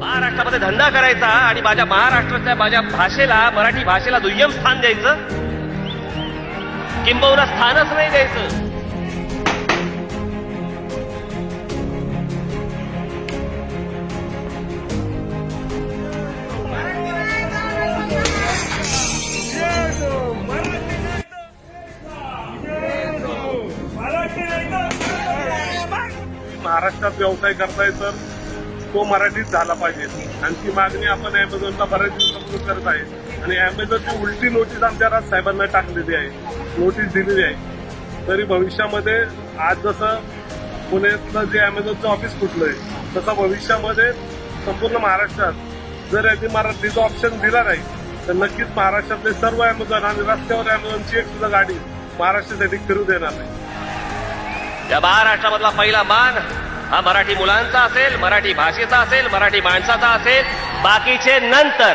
महाराष्ट्रामध्ये धंदा करायचा आणि माझ्या महाराष्ट्रातल्या माझ्या भाषेला मराठी भाषेला दुय्यम स्थान द्यायचं. किंबहुना स्थानच नाही द्यायचं. महाराष्ट्रात व्यवसाय करताय तर तो मराठीत झाला पाहिजे. आणि ती मागणी आपण अमेझॉनला बऱ्याच दिवसापासून करत आहे. आणि अमेझॉनची उलटी नोटीस आमच्या राज साहेबांना टाकलेली आहे. नोटीस दिलेली आहे. तरी भविष्यामध्ये आज जसं पुण्यातलं जे अमेझॉनचं ऑफिस फुटलंय तसं भविष्यामध्ये संपूर्ण महाराष्ट्रात जर यांनी मराठीचं ऑप्शन दिला नाही तर नक्कीच महाराष्ट्रातले सर्व अमेझॉन आणि रस्त्यावर अमेझॉनची एक सुद्धा गाडी महाराष्ट्रासाठी फिरू देणार नाही. या महाराष्ट्रामधला पहिला मान हा मराठी मुलांचा असेल मराठी भाषेचा असेल मराठी माणसाचा असेल. बाकीचे नंतर